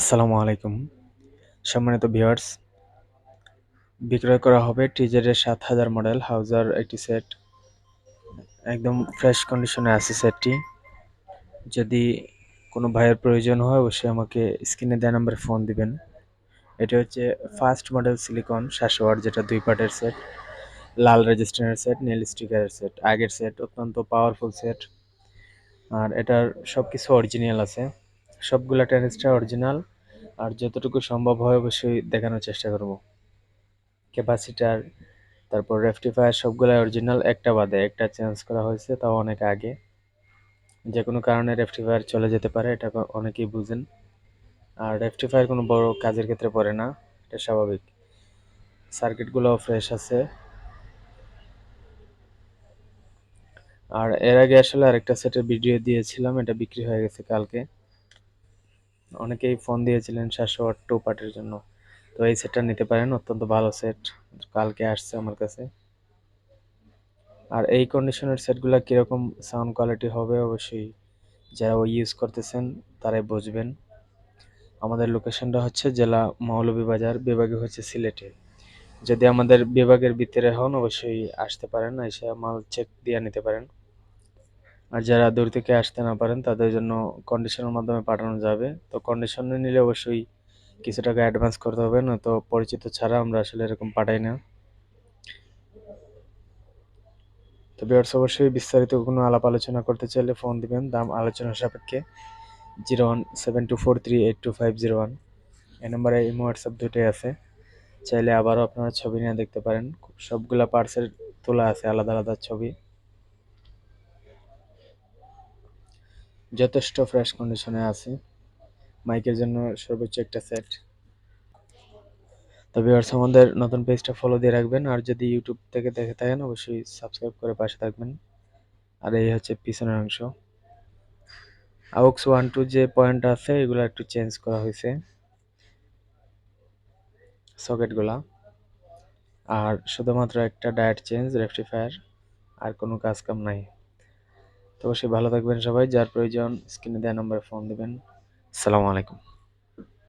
আসসালামু আলাইকুম। সম্মানিত ভিউয়ার্স, বিক্রয় করা হবে টিজেরের সাত হাজার মডেল হাউজার একটি সেট। একদম ফ্রেশ কন্ডিশনে আছে সেটটি। যদি কোনো ভাইয়ের প্রয়োজন হয়, অবশ্যই আমাকে স্ক্রিনে দেওয়া নাম্বারে ফোন দিবেন। এটা হচ্ছে ফার্স্ট মডেল সিলিকন ওয়াট যেটা দুই পার্টের সেট, লাল রেজিস্ট্যান্সের সেট নীল স্টিকারের সেট, আগের সেট, অত্যন্ত পাওয়ারফুল সেট। আর এটার সব কিছু অরিজিনাল আছে। সবগুলা ট্যানিস্টার অরিজিনাল, আর যতটুকু সম্ভব হয় অবশ্যই দেখানোর চেষ্টা করব। ক্যাপাসিটার, তারপর রেফটিফায়ার সবগুলাই অরিজিনাল, একটা বাদে, একটা চেঞ্জ করা হয়েছে, তাও অনেক আগে। যে কোনো কারণে রেফটিফায়ার চলে যেতে পারে, এটা অনেকেই বুঝেন। আর রেফটিফায়ার কোনো বড় কাজের ক্ষেত্রে পড়ে না, এটা স্বাভাবিক। সার্কিটগুলোও ফ্রেশ আছে। আর এর আগে আসলে আরেকটা সেটের ভিডিও দিয়েছিলাম, এটা বিক্রি হয়ে গেছে কালকে। অনেকেই ফোন দিয়েছিলেন সাতশো ওয়াট টু পার্টের জন্য। তো এই সেটটা নিতে পারেন, অত্যন্ত ভালো সেট কালকে আসছে আমার কাছে। আর এই কন্ডিশনের সেটগুলো কীরকম সাউন্ড কোয়ালিটি হবে অবশ্যই যারা ওই ইউজ করতেছেন তারাই বুঝবেন। আমাদের লোকেশনটা হচ্ছে জেলা মৌলভীবাজার বিভাগে হচ্ছে সিলেটে। যদি আমাদের বিভাগের ভিতরে হন অবশ্যই আসতে পারেন, এসে মাল চেক দিয়ে নিতে পারেন। আর যারা দূর থেকে আসতে না পারেন, তাদের জন্য কন্ডিশনের মাধ্যমে পাঠানো যাবে। তো কন্ডিশনে নিলে অবশ্যই কিছু টাকা অ্যাডভান্স করতে হবে না তো পরিচিত ছাড়া আমরা আসলে এরকম পাঠাই না। তো বিয়ার্স অবশ্যই বিস্তারিত কোনো আলাপ আলোচনা করতে চাইলে ফোন দিবেন। দাম আলোচনা সাপেক্ষে zero one seven two four three eight two five zero one. এই নম্বরে ইমো হোয়াটসঅ্যাপ দুটোই আছে। চাইলে আবারও আপনারা ছবি নিয়ে দেখতে পারেন। সবগুলা পার্সেল তোলা আছে, আলাদা আলাদা ছবি। যথেষ্ট ফ্রেশ কন্ডিশনে আছে। মাইকের জন্য সর্বোচ্চ একটা সেট তবে ভিউয়ার্স আমাদের নতুন পেজটা ফলো দিয়ে রাখবেন। আর যদি ইউটিউব থেকে দেখে থাকেন, অবশ্যই সাবস্ক্রাইব করে পাশে থাকবেন। আর এই হচ্ছে পিছনের অংশ। আউক্স ওয়ান টু যে পয়েন্ট আছে, এগুলো একটু চেঞ্জ করা হয়েছে। সকেটগুলা আর শুধুমাত্র একটা ডায়েট চেঞ্জ রেফটিফায়ার আর কোনো কাজ কাম নাই। অবশ্যই ভালো থাকবেন সবাই যার প্রয়োজন স্ক্রিনে দেওয়া নম্বরে ফোন দেবেন। আসসালামু আলাইকুম।